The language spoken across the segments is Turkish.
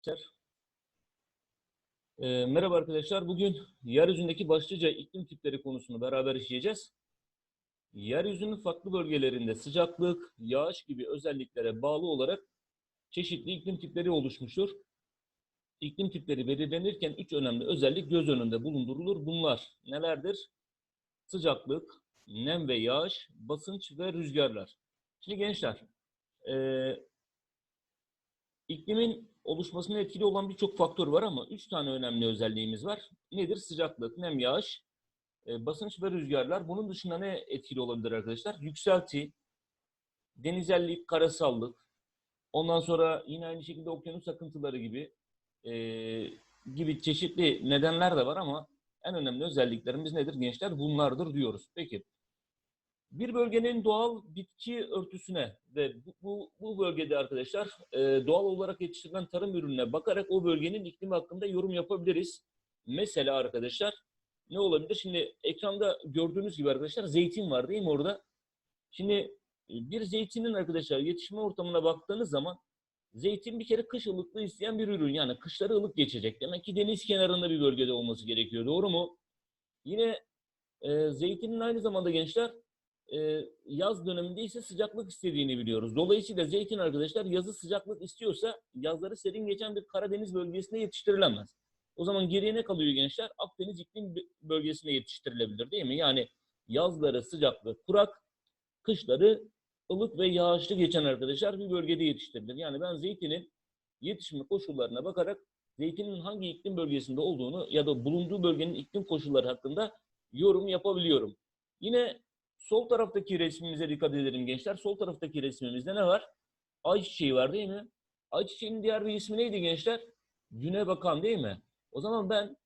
Arkadaşlar. Ee, merhaba arkadaşlar. Bugün yeryüzündeki başlıca iklim tipleri konusunu beraber işleyeceğiz. Yeryüzünün farklı bölgelerinde sıcaklık, yağış gibi özelliklere bağlı olarak çeşitli iklim tipleri oluşmuştur. İklim tipleri belirlenirken üç önemli özellik göz önünde bulundurulur. Bunlar nelerdir? Sıcaklık, nem ve yağış, basınç ve rüzgarlar. Şimdi gençler, eee İklimin oluşmasına etkili olan birçok faktör var ama üç tane önemli özelliğimiz var. Nedir? Sıcaklık, nem, yağış, e, basınç ve rüzgarlar. Bunun dışında ne etkili olabilir arkadaşlar? Yükselti, denizellik, karasallık, ondan sonra yine aynı şekilde okyanus akıntıları gibi e, gibi çeşitli nedenler de var ama en önemli özelliklerimiz nedir gençler? Bunlardır diyoruz. Peki bir bölgenin doğal bitki örtüsüne ve bu, bu, bu bölgede arkadaşlar e, doğal olarak yetiştirilen tarım ürününe bakarak o bölgenin iklimi hakkında yorum yapabiliriz. Mesela arkadaşlar ne olabilir? Şimdi ekranda gördüğünüz gibi arkadaşlar zeytin var değil mi orada? Şimdi e, bir zeytinin arkadaşlar yetişme ortamına baktığınız zaman zeytin bir kere kış ılıklığı isteyen bir ürün. Yani kışları ılık geçecek. Demek ki deniz kenarında bir bölgede olması gerekiyor. Doğru mu? Yine e, zeytinin aynı zamanda gençler e, yaz döneminde ise sıcaklık istediğini biliyoruz. Dolayısıyla zeytin arkadaşlar yazı sıcaklık istiyorsa yazları serin geçen bir Karadeniz bölgesinde yetiştirilemez. O zaman geriye ne kalıyor gençler? Akdeniz iklim bölgesinde yetiştirilebilir değil mi? Yani yazları sıcaklık kurak, kışları ılık ve yağışlı geçen arkadaşlar bir bölgede yetiştirilir. Yani ben zeytinin yetişme koşullarına bakarak zeytinin hangi iklim bölgesinde olduğunu ya da bulunduğu bölgenin iklim koşulları hakkında yorum yapabiliyorum. Yine Sol taraftaki resmimize dikkat edelim gençler. Sol taraftaki resmimizde ne var? Ayçiçeği var değil mi? Ayçiçeğinin diğer bir ismi neydi gençler? Güne bakan değil mi? O zaman ben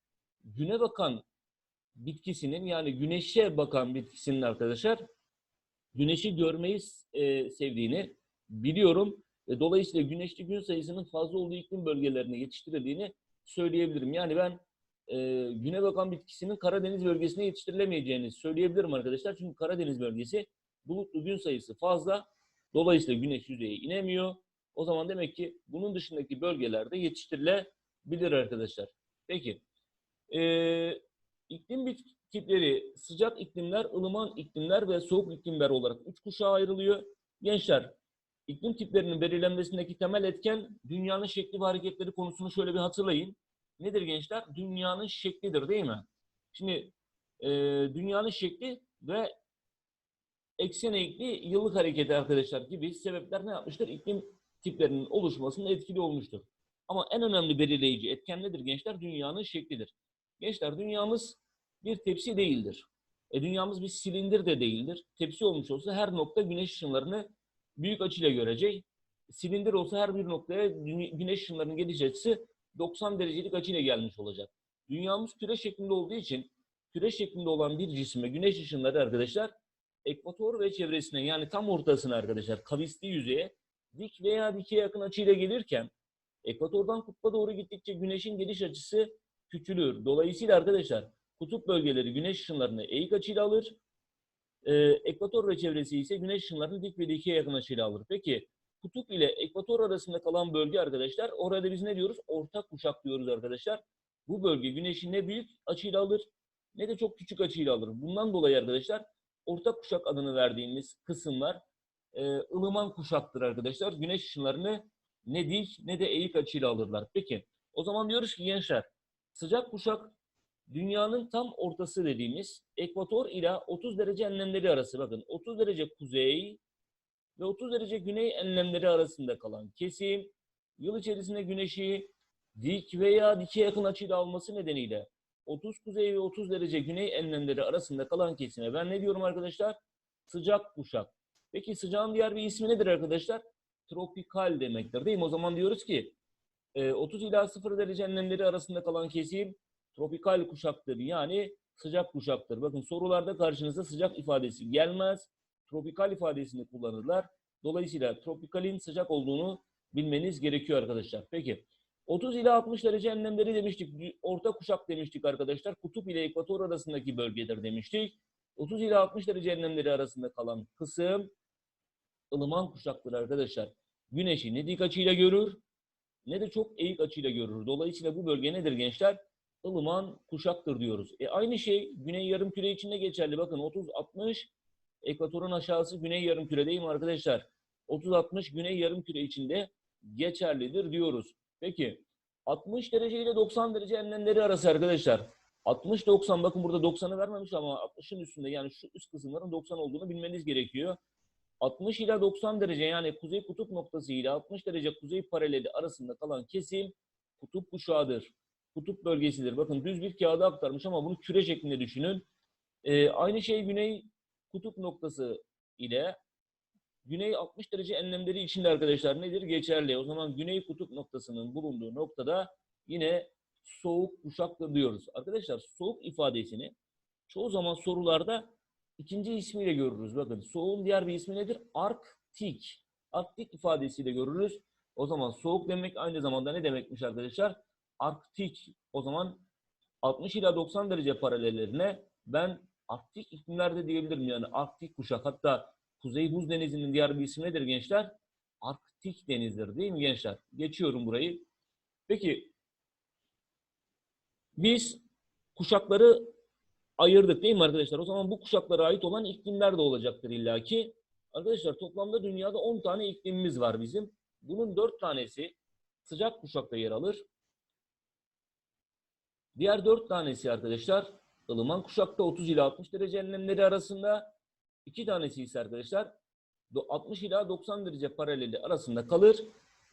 güne bakan bitkisinin yani güneşe bakan bitkisinin arkadaşlar güneşi görmeyi e, sevdiğini biliyorum. Ve dolayısıyla güneşli gün sayısının fazla olduğu iklim bölgelerine yetiştirildiğini söyleyebilirim. Yani ben e, güne bakan bitkisinin Karadeniz bölgesine yetiştirilemeyeceğini söyleyebilirim arkadaşlar. Çünkü Karadeniz bölgesi bulutlu gün sayısı fazla. Dolayısıyla güneş yüzeye inemiyor. O zaman demek ki bunun dışındaki bölgelerde yetiştirilebilir arkadaşlar. Peki. E, iklim tipleri sıcak iklimler, ılıman iklimler ve soğuk iklimler olarak üç kuşağa ayrılıyor. Gençler, iklim tiplerinin belirlenmesindeki temel etken dünyanın şekli ve hareketleri konusunu şöyle bir hatırlayın nedir gençler? Dünyanın şeklidir değil mi? Şimdi e, dünyanın şekli ve eksen eğikli yıllık hareketi arkadaşlar gibi sebepler ne yapmıştır? İklim tiplerinin oluşmasında etkili olmuştur. Ama en önemli belirleyici etken nedir gençler? Dünyanın şeklidir. Gençler dünyamız bir tepsi değildir. E, dünyamız bir silindir de değildir. Tepsi olmuş olsa her nokta güneş ışınlarını büyük açıyla görecek. Silindir olsa her bir noktaya güneş ışınlarının geliş açısı 90 derecelik açıyla gelmiş olacak. Dünyamız küre şeklinde olduğu için küre şeklinde olan bir cisme güneş ışınları arkadaşlar ekvator ve çevresine yani tam ortasına arkadaşlar kavisli yüzeye dik veya dikeye yakın açıyla gelirken ekvatordan kutba doğru gittikçe güneşin geliş açısı küçülür. Dolayısıyla arkadaşlar kutup bölgeleri güneş ışınlarını eğik açıyla alır. Ee, ekvator ve çevresi ise güneş ışınlarını dik ve dikeye yakın açıyla alır. Peki kutup ile ekvator arasında kalan bölge arkadaşlar, orada biz ne diyoruz? Ortak kuşak diyoruz arkadaşlar. Bu bölge güneşin ne büyük açıyla alır ne de çok küçük açıyla alır. Bundan dolayı arkadaşlar ortak kuşak adını verdiğimiz kısımlar e, ılıman kuşaktır arkadaşlar. Güneş ışınlarını ne dik ne de eğik açıyla alırlar. Peki o zaman diyoruz ki gençler sıcak kuşak dünyanın tam ortası dediğimiz ekvator ile 30 derece enlemleri arası. Bakın 30 derece kuzey, ve 30 derece güney enlemleri arasında kalan kesim, yıl içerisinde güneşi dik veya dike yakın açıyla alması nedeniyle 30 kuzey ve 30 derece güney enlemleri arasında kalan kesime ben ne diyorum arkadaşlar? Sıcak kuşak. Peki sıcağın diğer bir ismi nedir arkadaşlar? Tropikal demektir değil mi? O zaman diyoruz ki 30 e, ila 0 derece enlemleri arasında kalan kesim tropikal kuşaktır. Yani sıcak kuşaktır. Bakın sorularda karşınıza sıcak ifadesi gelmez tropikal ifadesini kullanırlar. Dolayısıyla tropikalin sıcak olduğunu bilmeniz gerekiyor arkadaşlar. Peki 30 ile 60 derece enlemleri demiştik. Orta kuşak demiştik arkadaşlar. Kutup ile ekvator arasındaki bölgedir demiştik. 30 ile 60 derece enlemleri arasında kalan kısım ılıman kuşaktır arkadaşlar. Güneşi ne dik açıyla görür ne de çok eğik açıyla görülür. Dolayısıyla bu bölge nedir gençler? ılıman kuşaktır diyoruz. E aynı şey güney yarımküre için de geçerli. Bakın 30-60 ekvatorun aşağısı güney yarımküre değil mi arkadaşlar? 30-60 güney yarımküre için de geçerlidir diyoruz. Peki 60 derece ile 90 derece enlemleri arası arkadaşlar. 60-90 bakın burada 90'ı vermemiş ama 60'ın üstünde yani şu üst kısımların 90 olduğunu bilmeniz gerekiyor. 60 ile 90 derece yani kuzey kutup noktası ile 60 derece kuzey paraleli arasında kalan kesim kutup kuşağıdır kutup bölgesidir. Bakın düz bir kağıda aktarmış ama bunu küre şeklinde düşünün. Ee, aynı şey güney kutup noktası ile güney 60 derece enlemleri içinde arkadaşlar nedir? Geçerli. O zaman güney kutup noktasının bulunduğu noktada yine soğuk kuşaktır diyoruz. Arkadaşlar soğuk ifadesini çoğu zaman sorularda ikinci ismiyle görürüz. Bakın soğuğun diğer bir ismi nedir? Arktik. Arktik ifadesiyle görürüz. O zaman soğuk demek aynı zamanda ne demekmiş arkadaşlar? Arktik o zaman 60 ila 90 derece paralellerine ben Arktik iklimlerde diyebilirim yani Arktik kuşak hatta Kuzey Buz Denizi'nin diğer bir ismi nedir gençler? Arktik denizdir değil mi gençler? Geçiyorum burayı. Peki biz kuşakları ayırdık değil mi arkadaşlar? O zaman bu kuşaklara ait olan iklimler de olacaktır illaki. Arkadaşlar toplamda dünyada 10 tane iklimimiz var bizim. Bunun 4 tanesi sıcak kuşakta yer alır. Diğer dört tanesi arkadaşlar ılıman kuşakta 30 ila 60 derece enlemleri arasında. iki tanesi ise arkadaşlar 60 ila 90 derece paraleli arasında kalır.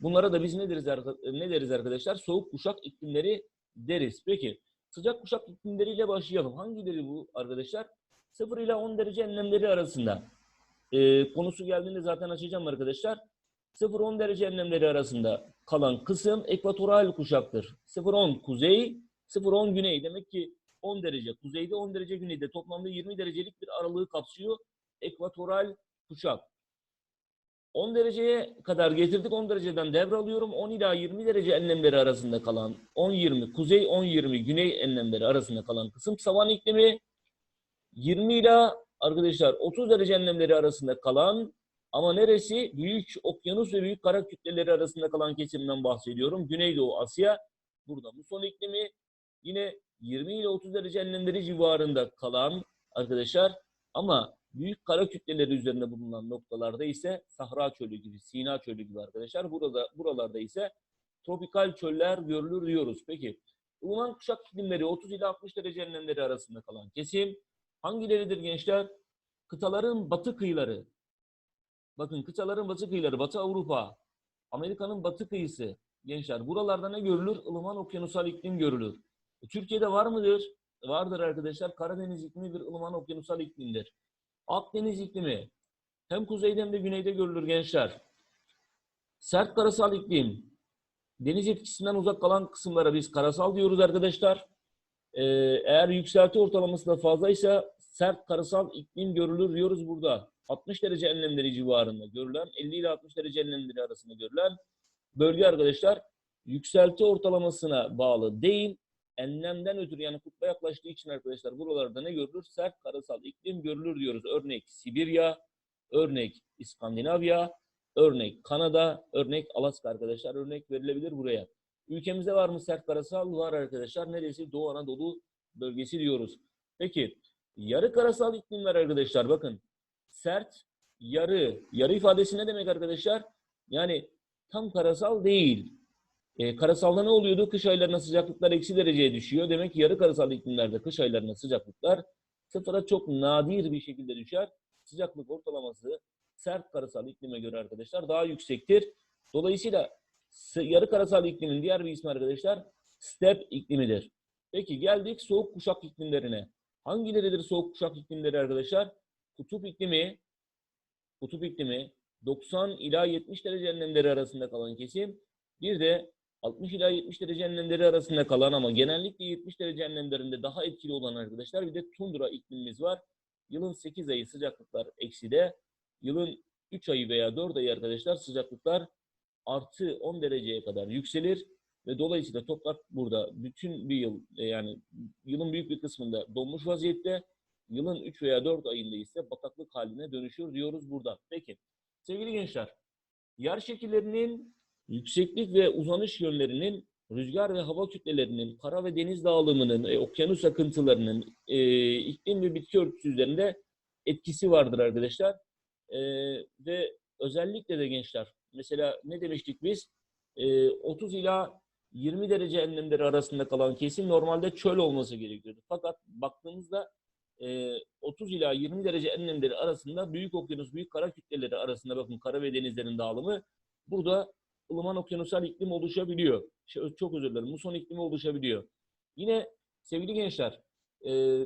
Bunlara da biz ne deriz, ne deriz arkadaşlar? Soğuk kuşak iklimleri deriz. Peki sıcak kuşak iklimleriyle başlayalım. Hangileri bu arkadaşlar? 0 ila 10 derece enlemleri arasında. Ee, konusu geldiğinde zaten açacağım arkadaşlar. 0-10 derece enlemleri arasında kalan kısım ekvatoral kuşaktır. 0-10 kuzey, 0-10 güney. Demek ki 10 derece kuzeyde 10 derece güneyde toplamda 20 derecelik bir aralığı kapsıyor ekvatoral kuşak. 10 dereceye kadar getirdik. 10 dereceden devralıyorum. 10 ila 20 derece enlemleri arasında kalan 10-20 kuzey 10-20 güney enlemleri arasında kalan kısım savan iklimi 20 ila arkadaşlar 30 derece enlemleri arasında kalan ama neresi? Büyük okyanus ve büyük kara kütleleri arasında kalan kesimden bahsediyorum. Güneydoğu Asya. Burada muson iklimi yine 20 ile 30 derece enlemleri civarında kalan arkadaşlar ama büyük kara kütleleri üzerinde bulunan noktalarda ise Sahra Çölü gibi, Sina Çölü gibi arkadaşlar. Burada buralarda ise tropikal çöller görülür diyoruz. Peki ılıman kuşak iklimleri 30 ile 60 derece enlemleri arasında kalan kesim hangileridir gençler? Kıtaların batı kıyıları. Bakın kıtaların batı kıyıları, Batı Avrupa, Amerika'nın batı kıyısı. Gençler buralarda ne görülür? Ilıman okyanusal iklim görülür. E, Türkiye'de var mıdır? Vardır arkadaşlar. Karadeniz iklimi bir ılıman okyanusal iklimdir. Akdeniz iklimi hem kuzeyde hem de güneyde görülür gençler. Sert karasal iklim. Deniz etkisinden uzak kalan kısımlara biz karasal diyoruz arkadaşlar. Ee, eğer yükselti ortalaması da fazlaysa sert karasal iklim görülür diyoruz burada. 60 derece enlemleri civarında görülen, 50 ile 60 derece enlemleri arasında görülen bölge arkadaşlar yükselti ortalamasına bağlı değil, enlemden ötürü yani kutba yaklaştığı için arkadaşlar buralarda ne görülür? Sert karasal iklim görülür diyoruz. Örnek Sibirya, örnek İskandinavya, örnek Kanada, örnek Alaska arkadaşlar. Örnek verilebilir buraya. Ülkemizde var mı sert karasal? Var arkadaşlar. Neresi? Doğu Anadolu bölgesi diyoruz. Peki yarı karasal iklimler arkadaşlar bakın. Sert, yarı. Yarı ifadesi ne demek arkadaşlar? Yani tam karasal değil. E, karasalda ne oluyordu? Kış aylarında sıcaklıklar eksi dereceye düşüyor. Demek ki yarı karasal iklimlerde kış aylarında sıcaklıklar sıfıra çok nadir bir şekilde düşer. Sıcaklık ortalaması sert karasal iklime göre arkadaşlar daha yüksektir. Dolayısıyla yarı karasal iklimin diğer bir ismi arkadaşlar step iklimidir. Peki geldik soğuk kuşak iklimlerine. Hangileridir soğuk kuşak iklimleri arkadaşlar? Kutup iklimi, kutup iklimi 90 ila 70 derece enlemleri arasında kalan kesim. Bir de 60 ila 70 derece enlemleri arasında kalan ama genellikle 70 derece enlemlerinde daha etkili olan arkadaşlar bir de tundra iklimimiz var. Yılın 8 ayı sıcaklıklar ekside, yılın 3 ayı veya 4 ayı arkadaşlar sıcaklıklar artı 10 dereceye kadar yükselir ve dolayısıyla toprak burada bütün bir yıl e, yani yılın büyük bir kısmında donmuş vaziyette, yılın 3 veya 4 ayında ise bataklık haline dönüşür diyoruz burada. Peki sevgili gençler, yer şekillerinin yükseklik ve uzanış yönlerinin rüzgar ve hava kütlelerinin, kara ve deniz dağılımının, e, okyanus akıntılarının, e, iklim ve bitki örtüsü üzerinde etkisi vardır arkadaşlar. E, ve özellikle de gençler, mesela ne demiştik biz? E, 30 ila 20 derece enlemleri arasında kalan kesim normalde çöl olması gerekiyordu. Fakat baktığımızda e, 30 ila 20 derece enlemleri arasında büyük okyanus, büyük kara kütleleri arasında bakın kara ve denizlerin dağılımı burada ılıman okyanusal iklim oluşabiliyor. Çok özür dilerim. Muson iklimi oluşabiliyor. Yine sevgili gençler e,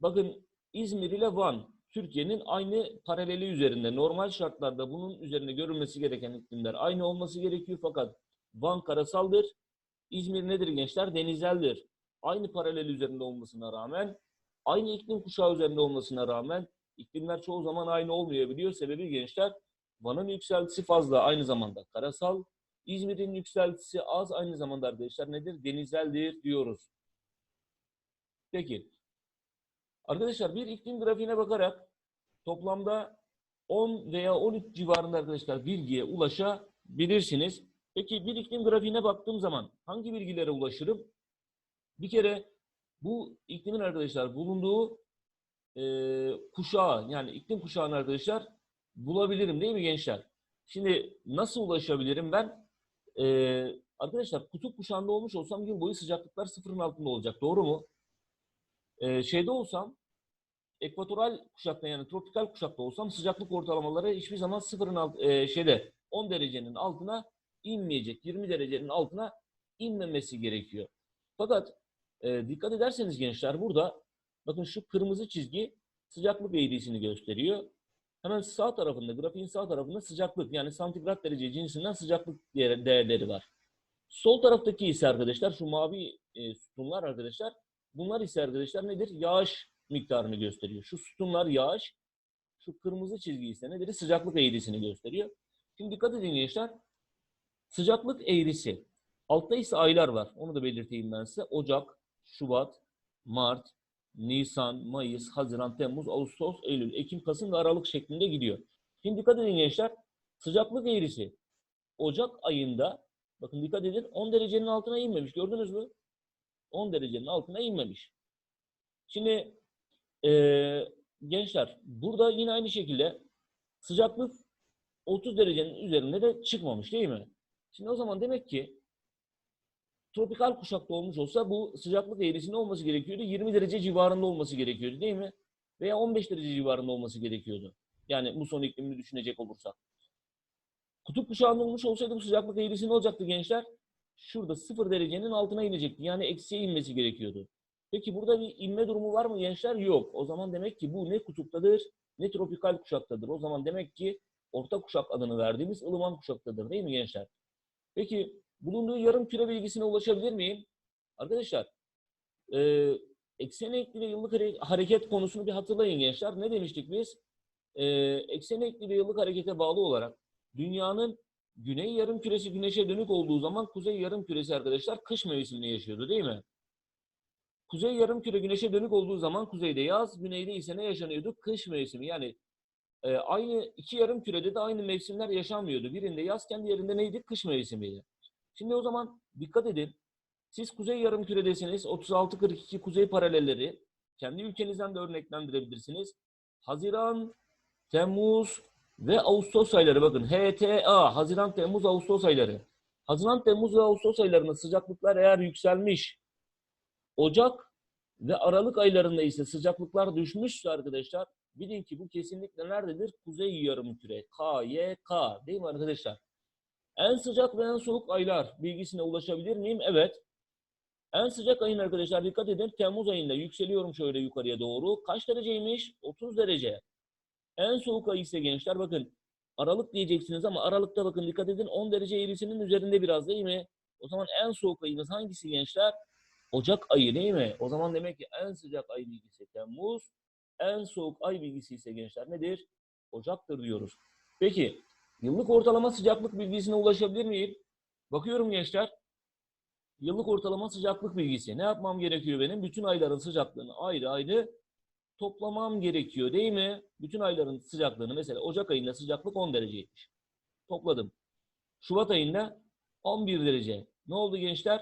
bakın İzmir ile Van Türkiye'nin aynı paraleli üzerinde. Normal şartlarda bunun üzerinde görülmesi gereken iklimler aynı olması gerekiyor fakat Van karasaldır. İzmir nedir gençler? Denizeldir. Aynı paralel üzerinde olmasına rağmen, aynı iklim kuşağı üzerinde olmasına rağmen iklimler çoğu zaman aynı olmayabiliyor. Sebebi gençler Van'ın yükseltisi fazla aynı zamanda karasal. İzmir'in yükseltisi az aynı zamanda arkadaşlar nedir? Denizeldir diyoruz. Peki. Arkadaşlar bir iklim grafiğine bakarak toplamda 10 veya 13 civarında arkadaşlar bilgiye ulaşabilirsiniz. Peki bir iklim grafiğine baktığım zaman hangi bilgilere ulaşırım? Bir kere bu iklimin arkadaşlar bulunduğu e, kuşağı yani iklim kuşağını arkadaşlar bulabilirim değil mi gençler? Şimdi nasıl ulaşabilirim ben? E, arkadaşlar kutup kuşağında olmuş olsam yıl boyu sıcaklıklar sıfırın altında olacak. Doğru mu? E, şeyde olsam ekvatoral kuşakta yani tropikal kuşakta olsam sıcaklık ortalamaları hiçbir zaman sıfırın alt, e, şeyde 10 derecenin altına inmeyecek. 20 derecenin altına inmemesi gerekiyor. Fakat e, dikkat ederseniz gençler burada bakın şu kırmızı çizgi sıcaklık eğrisini gösteriyor. Hemen sağ tarafında, grafiğin sağ tarafında sıcaklık yani santigrat derece cinsinden sıcaklık değer- değerleri var. Sol taraftaki ise arkadaşlar şu mavi e, sütunlar arkadaşlar bunlar ise arkadaşlar nedir? Yağış miktarını gösteriyor. Şu sütunlar yağış, şu kırmızı çizgi ise nedir? Sıcaklık eğrisini gösteriyor. Şimdi dikkat edin gençler. Sıcaklık eğrisi. Altta ise aylar var. Onu da belirteyim ben size. Ocak, Şubat, Mart, Nisan, Mayıs, Haziran, Temmuz, Ağustos, Eylül, Ekim, Kasım ve Aralık şeklinde gidiyor. Şimdi dikkat edin gençler. Sıcaklık eğrisi Ocak ayında bakın dikkat edin 10 derecenin altına inmemiş. Gördünüz mü? 10 derecenin altına inmemiş. Şimdi eee, gençler burada yine aynı şekilde sıcaklık 30 derecenin üzerinde de çıkmamış değil mi? Şimdi o zaman demek ki tropikal kuşakta olmuş olsa bu sıcaklık eğrisinde olması gerekiyordu. 20 derece civarında olması gerekiyordu değil mi? Veya 15 derece civarında olması gerekiyordu. Yani muson iklimini düşünecek olursak. Kutup kuşağında olmuş olsaydı bu sıcaklık eğrisi ne olacaktı gençler? Şurada 0 derecenin altına inecekti. Yani eksiye inmesi gerekiyordu. Peki burada bir inme durumu var mı gençler? Yok. O zaman demek ki bu ne kutuptadır ne tropikal kuşaktadır. O zaman demek ki orta kuşak adını verdiğimiz ılıman kuşaktadır değil mi gençler? Peki bulunduğu yarım küre bilgisine ulaşabilir miyim? Arkadaşlar e, eksen ekli ve yıllık hare- hareket konusunu bir hatırlayın gençler. Ne demiştik biz? E, eksen ekli ve yıllık harekete bağlı olarak dünyanın güney yarım küresi güneşe dönük olduğu zaman kuzey yarım küresi arkadaşlar kış mevsimini yaşıyordu değil mi? Kuzey yarım küre güneşe dönük olduğu zaman kuzeyde yaz, güneyde ise ne yaşanıyordu? Kış mevsimi. Yani e, aynı iki yarım kürede de aynı mevsimler yaşanmıyordu. Birinde yazken diğerinde neydi? Kış mevsimiydi. Şimdi o zaman dikkat edin. Siz kuzey yarım küredesiniz. 36-42 kuzey paralelleri. Kendi ülkenizden de örneklendirebilirsiniz. Haziran, Temmuz ve Ağustos ayları bakın. HTA, Haziran, Temmuz, Ağustos ayları. Haziran, Temmuz ve Ağustos aylarında sıcaklıklar eğer yükselmiş, Ocak ve Aralık aylarında ise sıcaklıklar düşmüşse arkadaşlar bilin ki bu kesinlikle nerededir? Kuzey yarımküre. KYK değil mi arkadaşlar? En sıcak ve en soğuk aylar bilgisine ulaşabilir miyim? Evet. En sıcak ayın arkadaşlar dikkat edin Temmuz ayında yükseliyorum şöyle yukarıya doğru. Kaç dereceymiş? 30 derece. En soğuk ay ise gençler bakın Aralık diyeceksiniz ama Aralık'ta bakın dikkat edin 10 derece eğrisinin üzerinde biraz değil mi? O zaman en soğuk ayımız hangisi gençler? Ocak ayı değil mi? O zaman demek ki en sıcak ay bilgisi Temmuz, en soğuk ay bilgisi ise gençler nedir? Ocak'tır diyoruz. Peki yıllık ortalama sıcaklık bilgisine ulaşabilir miyim? Bakıyorum gençler. Yıllık ortalama sıcaklık bilgisi. Ne yapmam gerekiyor benim? Bütün ayların sıcaklığını ayrı ayrı toplamam gerekiyor değil mi? Bütün ayların sıcaklığını mesela Ocak ayında sıcaklık 10 dereceymiş. Topladım. Şubat ayında 11 derece. Ne oldu gençler?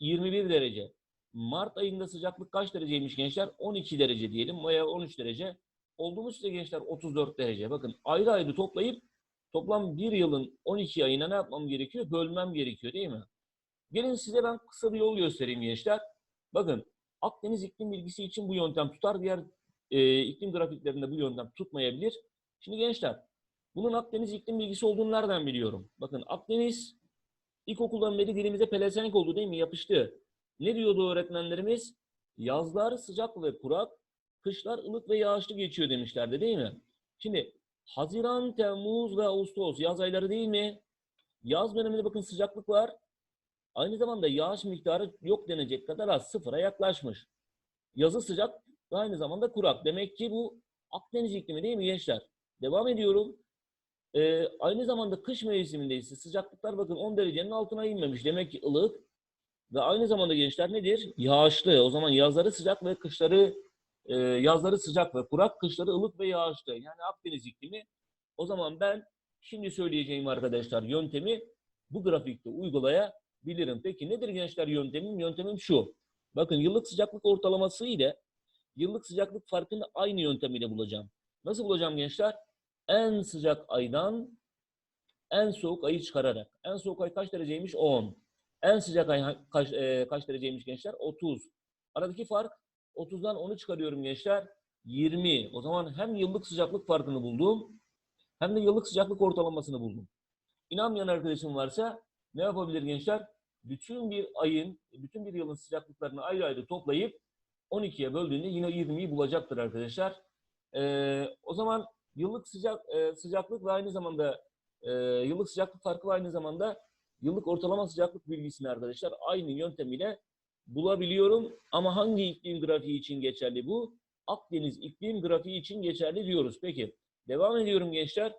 21 derece. Mart ayında sıcaklık kaç dereceymiş gençler? 12 derece diyelim veya 13 derece. Oldu mu size gençler 34 derece? Bakın ayrı ayrı toplayıp toplam bir yılın 12 ayına ne yapmam gerekiyor? Bölmem gerekiyor değil mi? Gelin size ben kısa bir yol göstereyim gençler. Bakın Akdeniz iklim bilgisi için bu yöntem tutar. Diğer e, iklim grafiklerinde bu yöntem tutmayabilir. Şimdi gençler bunun Akdeniz iklim bilgisi olduğunu nereden biliyorum? Bakın Akdeniz ilkokuldan beri dilimize pelesenk oldu değil mi? Yapıştı. Ne diyordu öğretmenlerimiz? Yazlar sıcak ve kurak, kışlar ılık ve yağışlı geçiyor demişlerdi değil mi? Şimdi Haziran, Temmuz ve Ağustos yaz ayları değil mi? Yaz döneminde bakın sıcaklık var. Aynı zamanda yağış miktarı yok denecek kadar az sıfıra yaklaşmış. Yazı sıcak ve aynı zamanda kurak. Demek ki bu Akdeniz iklimi değil mi gençler? Devam ediyorum. Ee, aynı zamanda kış mevsiminde ise sıcaklıklar bakın 10 derecenin altına inmemiş. Demek ki ılık. Ve aynı zamanda gençler nedir? Yağışlı. O zaman yazları sıcak ve kışları e, yazları sıcak ve kurak, kışları ılık ve yağışlı. Yani Akdeniz iklimi. O zaman ben şimdi söyleyeceğim arkadaşlar yöntemi bu grafikte uygulayabilirim. Peki nedir gençler yöntemim? Yöntemim şu. Bakın yıllık sıcaklık ortalaması ile yıllık sıcaklık farkını aynı yöntemiyle bulacağım. Nasıl bulacağım gençler? En sıcak aydan en soğuk ayı çıkararak. En soğuk ay kaç dereceymiş? 10. En sıcak ay kaç, e, kaç dereceymiş gençler? 30. Aradaki fark 30'dan 10'u çıkarıyorum gençler. 20. O zaman hem yıllık sıcaklık farkını buldum hem de yıllık sıcaklık ortalamasını buldum. İnanmayan arkadaşım varsa ne yapabilir gençler? Bütün bir ayın, bütün bir yılın sıcaklıklarını ayrı ayrı toplayıp 12'ye böldüğünde yine 20'yi bulacaktır arkadaşlar. Ee, o zaman yıllık sıcak e, sıcaklık ve aynı zamanda e, yıllık sıcaklık farkı ve aynı zamanda yıllık ortalama sıcaklık bilgisini arkadaşlar aynı yöntemiyle bulabiliyorum. Ama hangi iklim grafiği için geçerli bu? Akdeniz iklim grafiği için geçerli diyoruz. Peki devam ediyorum gençler.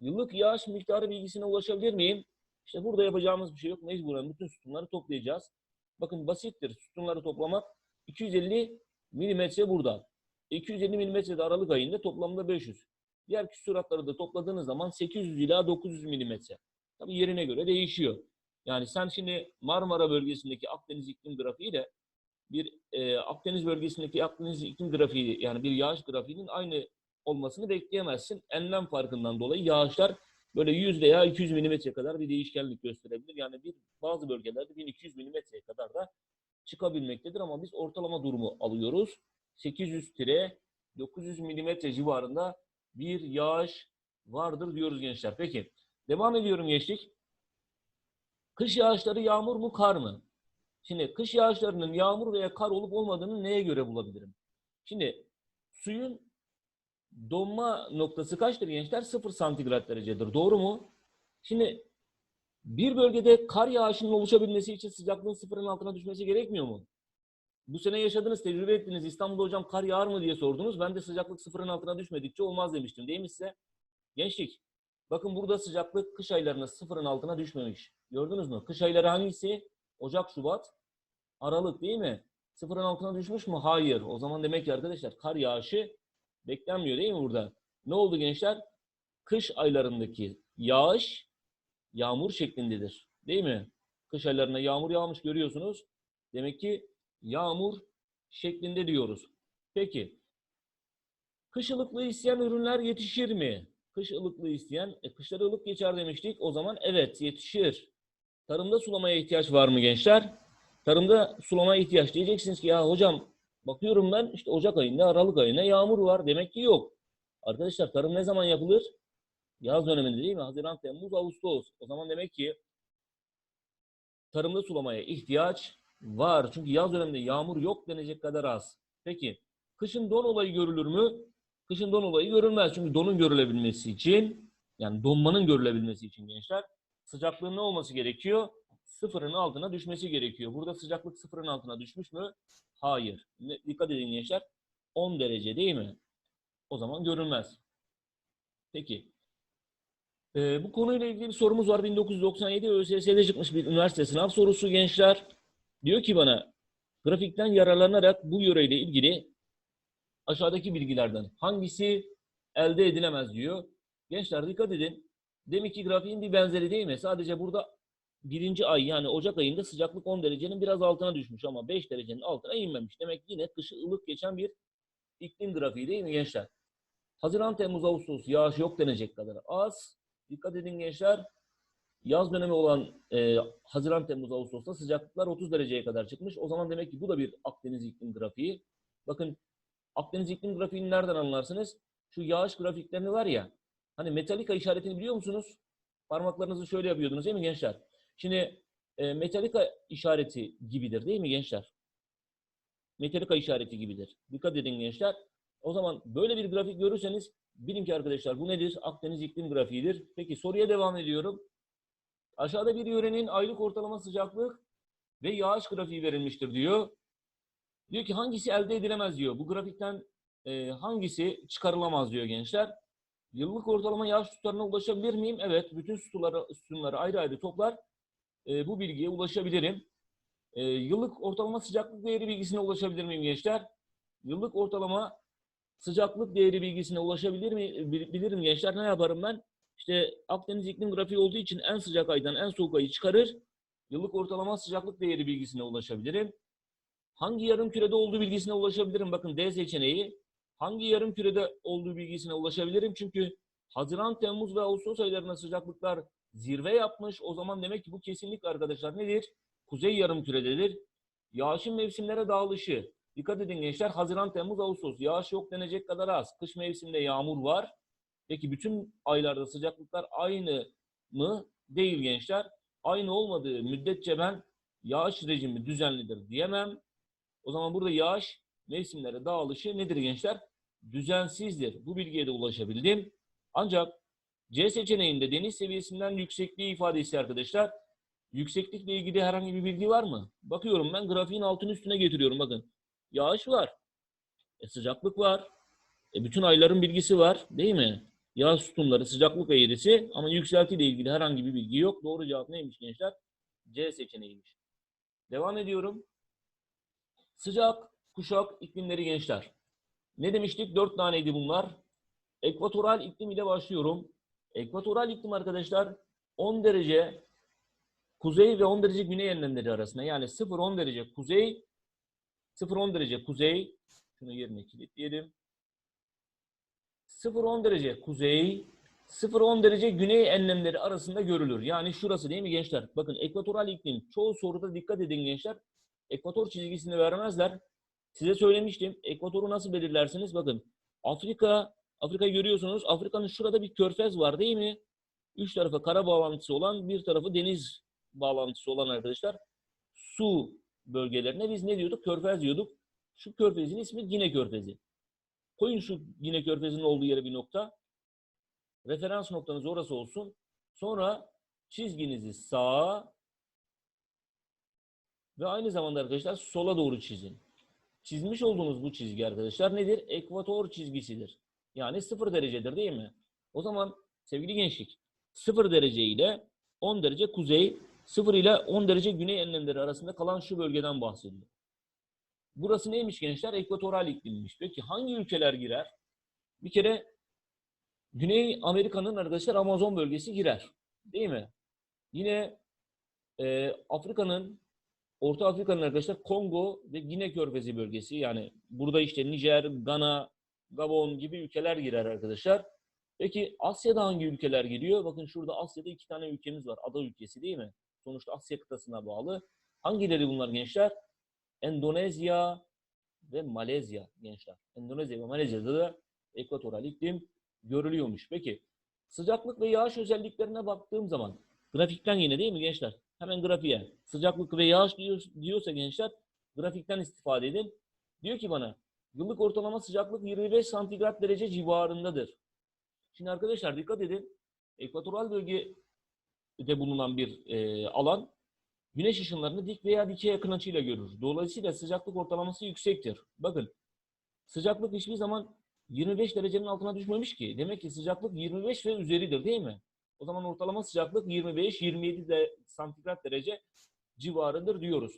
Yıllık yağış miktarı bilgisine ulaşabilir miyim? İşte burada yapacağımız bir şey yok. Mecburen bütün sütunları toplayacağız. Bakın basittir sütunları toplamak. 250 milimetre burada. 250 milimetre de Aralık ayında toplamda 500. Diğer küsuratları da topladığınız zaman 800 ila 900 milimetre. Tabii yerine göre değişiyor. Yani sen şimdi Marmara bölgesindeki Akdeniz iklim grafiği ile bir e, Akdeniz bölgesindeki Akdeniz iklim grafiği yani bir yağış grafiğinin aynı olmasını bekleyemezsin. Enlem farkından dolayı yağışlar böyle 100 veya 200 milimetre kadar bir değişkenlik gösterebilir. Yani bir bazı bölgelerde 1200 milimetreye kadar da çıkabilmektedir ama biz ortalama durumu alıyoruz. 800-900 milimetre civarında bir yağış vardır diyoruz gençler. Peki devam ediyorum gençlik. Kış yağışları yağmur mu kar mı? Şimdi kış yağışlarının yağmur veya kar olup olmadığını neye göre bulabilirim? Şimdi suyun donma noktası kaçtır gençler? 0 santigrat derecedir. Doğru mu? Şimdi bir bölgede kar yağışının oluşabilmesi için sıcaklığın sıfırın altına düşmesi gerekmiyor mu? Bu sene yaşadınız, tecrübe ettiniz. İstanbul'da hocam kar yağar mı diye sordunuz. Ben de sıcaklık sıfırın altına düşmedikçe olmaz demiştim. Değil mi size? Gençlik, bakın burada sıcaklık kış aylarında sıfırın altına düşmemiş. Gördünüz mü? Kış ayları hangisi? Ocak, Şubat, Aralık değil mi? Sıfırın altına düşmüş mü? Hayır. O zaman demek ki arkadaşlar kar yağışı beklenmiyor değil mi burada? Ne oldu gençler? Kış aylarındaki yağış yağmur şeklindedir. Değil mi? Kış aylarında yağmur yağmış görüyorsunuz. Demek ki yağmur şeklinde diyoruz. Peki. Kış ılıklığı isteyen ürünler yetişir mi? Kış ılıklığı isteyen, e, kışları ılık geçer demiştik. O zaman evet yetişir. Tarımda sulamaya ihtiyaç var mı gençler? Tarımda sulamaya ihtiyaç diyeceksiniz ki ya hocam bakıyorum ben işte Ocak ayında, Aralık ayında yağmur var. Demek ki yok. Arkadaşlar tarım ne zaman yapılır? Yaz döneminde değil mi? Haziran, Temmuz, Ağustos. O zaman demek ki tarımda sulamaya ihtiyaç var. Çünkü yaz döneminde yağmur yok denecek kadar az. Peki kışın don olayı görülür mü? Kışın don olayı görülmez. Çünkü donun görülebilmesi için yani donmanın görülebilmesi için gençler sıcaklığın ne olması gerekiyor? Sıfırın altına düşmesi gerekiyor. Burada sıcaklık sıfırın altına düşmüş mü? Hayır. Dikkat edin gençler. 10 derece değil mi? O zaman görülmez. Peki. Ee, bu konuyla ilgili bir sorumuz var. 1997 ÖSS'de çıkmış bir üniversite sınav sorusu gençler. Diyor ki bana grafikten yararlanarak bu yöreyle ilgili aşağıdaki bilgilerden hangisi elde edilemez diyor. Gençler dikkat edin. Demek ki grafiğin bir benzeri değil mi? Sadece burada birinci ay yani Ocak ayında sıcaklık 10 derecenin biraz altına düşmüş ama 5 derecenin altına inmemiş. Demek ki yine kışı ılık geçen bir iklim grafiği değil mi gençler? Haziran, Temmuz, Ağustos yağış yok denecek kadar az. Dikkat edin gençler. Yaz dönemi olan e, Haziran, Temmuz, Ağustos'ta sıcaklıklar 30 dereceye kadar çıkmış. O zaman demek ki bu da bir Akdeniz iklim grafiği. Bakın Akdeniz iklim grafiğini nereden anlarsınız? Şu yağış grafiklerini var ya. Hani metalika işaretini biliyor musunuz? Parmaklarınızı şöyle yapıyordunuz değil mi gençler? Şimdi e, metalika işareti gibidir değil mi gençler? Metalika işareti gibidir. Dikkat edin gençler. O zaman böyle bir grafik görürseniz bilin ki arkadaşlar bu nedir? Akdeniz iklim grafiğidir. Peki soruya devam ediyorum. Aşağıda bir yörenin aylık ortalama sıcaklık ve yağış grafiği verilmiştir diyor. Diyor ki hangisi elde edilemez diyor. Bu grafikten e, hangisi çıkarılamaz diyor gençler. Yıllık ortalama yağış tutarına ulaşabilir miyim? Evet. Bütün sütunları, sütunları ayrı ayrı toplar. E, bu bilgiye ulaşabilirim. E, yıllık ortalama sıcaklık değeri bilgisine ulaşabilir miyim gençler? Yıllık ortalama sıcaklık değeri bilgisine ulaşabilir mi? bil- Bilirim gençler. Ne yaparım ben? İşte Akdeniz iklim grafiği olduğu için en sıcak aydan en soğuk ayı çıkarır. Yıllık ortalama sıcaklık değeri bilgisine ulaşabilirim. Hangi yarım kürede olduğu bilgisine ulaşabilirim? Bakın D seçeneği. Hangi yarım kürede olduğu bilgisine ulaşabilirim? Çünkü Haziran, Temmuz ve Ağustos aylarında sıcaklıklar zirve yapmış. O zaman demek ki bu kesinlikle arkadaşlar nedir? Kuzey yarım kürededir. Yağışın mevsimlere dağılışı. Dikkat edin gençler. Haziran, Temmuz, Ağustos. Yağış yok denecek kadar az. Kış mevsiminde yağmur var. Peki bütün aylarda sıcaklıklar aynı mı? Değil gençler. Aynı olmadığı müddetçe ben yağış rejimi düzenlidir diyemem. O zaman burada yağış mevsimlere dağılışı nedir gençler? Düzensizdir. Bu bilgiye de ulaşabildim. Ancak C seçeneğinde deniz seviyesinden yüksekliği ifadesi arkadaşlar. Yükseklikle ilgili herhangi bir bilgi var mı? Bakıyorum ben grafiğin altını üstüne getiriyorum bakın. Yağış var. E, sıcaklık var. E, bütün ayların bilgisi var değil mi? Yağış sütunları, sıcaklık eğrisi ama yükseltiyle ilgili herhangi bir bilgi yok. Doğru cevap neymiş gençler? C seçeneğiymiş. Devam ediyorum. Sıcak, kuşak iklimleri gençler. Ne demiştik? Dört taneydi bunlar. Ekvatoral iklim ile başlıyorum. Ekvatoral iklim arkadaşlar 10 derece kuzey ve 10 derece güney enlemleri arasında yani 0-10 derece kuzey 0-10 derece kuzey şunu yerine kilitleyelim. 0-10 derece kuzey 0-10 derece güney enlemleri arasında görülür. Yani şurası değil mi gençler? Bakın ekvatoral iklim çoğu soruda dikkat edin gençler. Ekvator çizgisini vermezler. Size söylemiştim. Ekvatoru nasıl belirlersiniz? Bakın Afrika, Afrika'yı görüyorsunuz. Afrika'nın şurada bir körfez var değil mi? Üç tarafa kara bağlantısı olan, bir tarafı deniz bağlantısı olan arkadaşlar. Su bölgelerine biz ne diyorduk? Körfez diyorduk. Şu körfezin ismi Gine Körfezi. Koyun şu Gine Körfezi'nin olduğu yere bir nokta. Referans noktanız orası olsun. Sonra çizginizi sağa ve aynı zamanda arkadaşlar sola doğru çizin. Çizmiş olduğunuz bu çizgi arkadaşlar nedir? Ekvator çizgisidir. Yani 0 derecedir değil mi? O zaman sevgili gençlik 0 derece ile 10 derece kuzey, 0 ile 10 derece güney enlemleri arasında kalan şu bölgeden bahsediyor. Burası neymiş gençler? Ekvatoral iklimmiş. Peki hangi ülkeler girer? Bir kere Güney Amerika'nın arkadaşlar Amazon bölgesi girer. Değil mi? Yine e, Afrika'nın Orta Afrika'nın arkadaşlar Kongo ve Gine Körfezi bölgesi yani burada işte Nijer, Gana, Gabon gibi ülkeler girer arkadaşlar. Peki Asya'da hangi ülkeler giriyor? Bakın şurada Asya'da iki tane ülkemiz var. Ada ülkesi değil mi? Sonuçta Asya kıtasına bağlı. Hangileri bunlar gençler? Endonezya ve Malezya gençler. Endonezya ve Malezya'da da ekvatoral iklim görülüyormuş. Peki sıcaklık ve yağış özelliklerine baktığım zaman grafikten yine değil mi gençler? Hemen grafiğe. Sıcaklık ve yağış diyor, diyorsa gençler grafikten istifade edin. Diyor ki bana yıllık ortalama sıcaklık 25 santigrat derece civarındadır. Şimdi arkadaşlar dikkat edin. Ekvatoral bölgede bulunan bir e, alan güneş ışınlarını dik veya dikey yakın açıyla görür. Dolayısıyla sıcaklık ortalaması yüksektir. Bakın sıcaklık hiçbir zaman 25 derecenin altına düşmemiş ki. Demek ki sıcaklık 25 ve üzeridir değil mi? O zaman ortalama sıcaklık 25-27 de santigrat derece civarıdır diyoruz.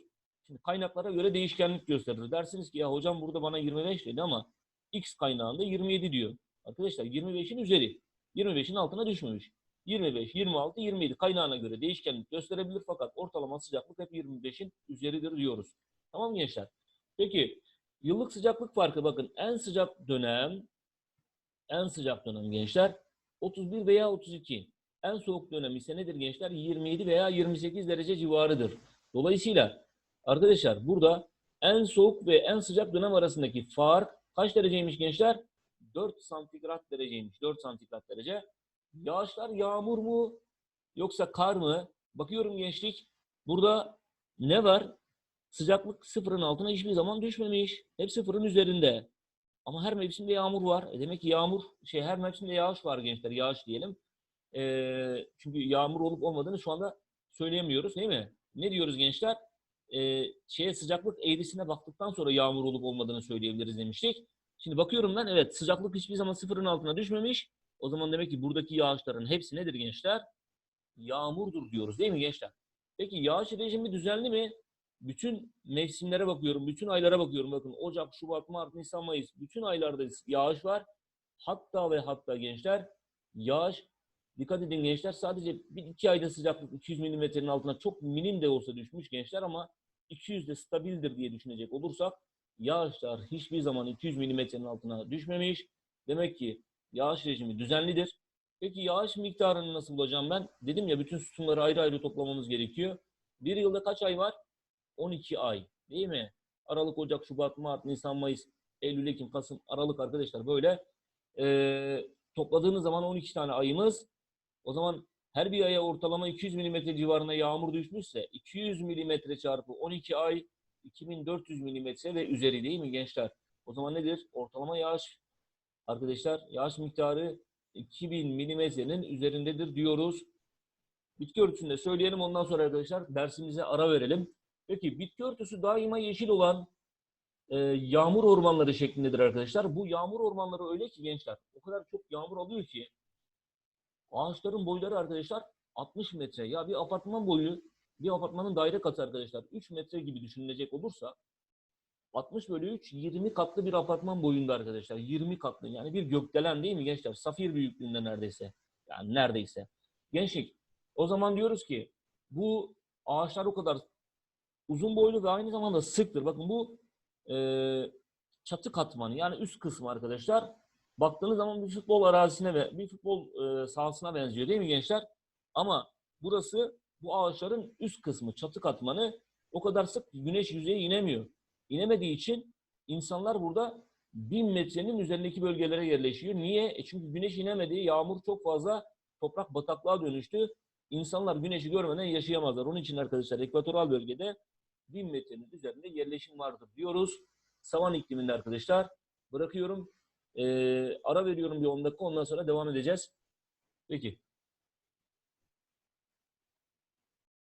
Şimdi kaynaklara göre değişkenlik gösterir. Dersiniz ki ya hocam burada bana 25 dedi ama X kaynağında 27 diyor. Arkadaşlar 25'in üzeri. 25'in altına düşmemiş. 25, 26, 27 kaynağına göre değişkenlik gösterebilir fakat ortalama sıcaklık hep 25'in üzeridir diyoruz. Tamam gençler? Peki yıllık sıcaklık farkı bakın en sıcak dönem en sıcak dönem gençler 31 veya 32. En soğuk dönem ise nedir gençler? 27 veya 28 derece civarıdır. Dolayısıyla arkadaşlar burada en soğuk ve en sıcak dönem arasındaki fark kaç dereceymiş gençler? 4 santigrat dereceymiş. 4 santigrat derece. Yağışlar yağmur mu yoksa kar mı? Bakıyorum gençlik. Burada ne var? Sıcaklık sıfırın altına hiçbir zaman düşmemiş. Hep sıfırın üzerinde. Ama her mevsimde yağmur var. E demek ki yağmur, şey her mevsimde yağış var gençler. Yağış diyelim. Ee, çünkü yağmur olup olmadığını şu anda söyleyemiyoruz değil mi? Ne diyoruz gençler? Ee, şeye sıcaklık eğrisine baktıktan sonra yağmur olup olmadığını söyleyebiliriz demiştik. Şimdi bakıyorum ben evet sıcaklık hiçbir zaman sıfırın altına düşmemiş. O zaman demek ki buradaki yağışların hepsi nedir gençler? Yağmurdur diyoruz değil mi gençler? Peki yağış rejimi düzenli mi? Bütün mevsimlere bakıyorum, bütün aylara bakıyorum. Bakın Ocak, Şubat, Mart, Nisan, Mayıs bütün aylarda yağış var. Hatta ve hatta gençler yağış dikkat edin gençler sadece bir iki ayda sıcaklık 200 milimetrenin altına çok minim de olsa düşmüş gençler ama 200 de stabildir diye düşünecek olursak yağışlar hiçbir zaman 200 milimetrenin altına düşmemiş. Demek ki yağış rejimi düzenlidir. Peki yağış miktarını nasıl bulacağım ben? Dedim ya bütün sütunları ayrı ayrı toplamamız gerekiyor. Bir yılda kaç ay var? 12 ay değil mi? Aralık, Ocak, Şubat, Mart, Nisan, Mayıs, Eylül, Ekim, Kasım, Aralık arkadaşlar böyle ee, topladığınız zaman 12 tane ayımız. O zaman her bir aya ortalama 200 milimetre civarında yağmur düşmüşse 200 milimetre çarpı 12 ay 2400 milimetre ve üzeri değil mi gençler? O zaman nedir? Ortalama yağış arkadaşlar yağış miktarı 2000 milimetrenin üzerindedir diyoruz. Bitki örtüsünde söyleyelim ondan sonra arkadaşlar dersimize ara verelim. Peki bitki örtüsü daima yeşil olan e, yağmur ormanları şeklindedir arkadaşlar. Bu yağmur ormanları öyle ki gençler o kadar çok yağmur alıyor ki ağaçların boyları arkadaşlar 60 metre. Ya bir apartman boyu bir apartmanın daire katı arkadaşlar 3 metre gibi düşünülecek olursa 60 bölü 3 20 katlı bir apartman boyunda arkadaşlar. 20 katlı yani bir gökdelen değil mi gençler? Safir büyüklüğünde neredeyse. Yani neredeyse. Gençlik o zaman diyoruz ki bu ağaçlar o kadar uzun boylu ve aynı zamanda sıktır. Bakın bu e, çatı katmanı yani üst kısmı arkadaşlar. Baktığınız zaman bir futbol arazisine ve bir futbol e, sahasına benziyor değil mi gençler? Ama burası bu ağaçların üst kısmı, çatı katmanı o kadar sık güneş yüzeye inemiyor. İnemediği için insanlar burada bin metrenin üzerindeki bölgelere yerleşiyor. Niye? E çünkü güneş inemedi, yağmur çok fazla, toprak bataklığa dönüştü. İnsanlar güneşi görmeden yaşayamazlar. Onun için arkadaşlar ekvatoral bölgede bin metrenin üzerinde yerleşim vardır diyoruz. Savan ikliminde arkadaşlar. Bırakıyorum. Ee, ara veriyorum bir 10 dakika ondan sonra devam edeceğiz. Peki.